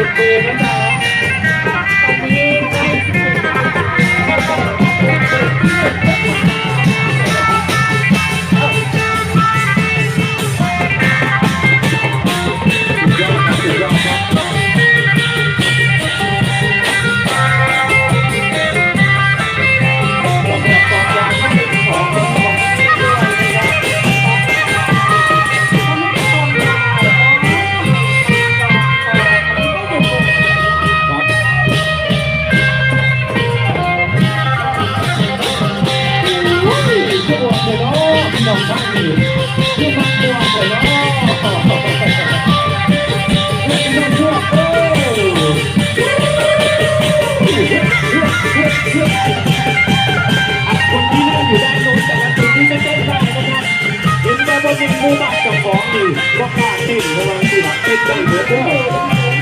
เก็บเบอร์นั้นได้ นะครับเห็นว่าบนเป็นมูบักกับของนี่ก็กล้าเต้นระวังสิครับเต้นได้เหมือนเดิม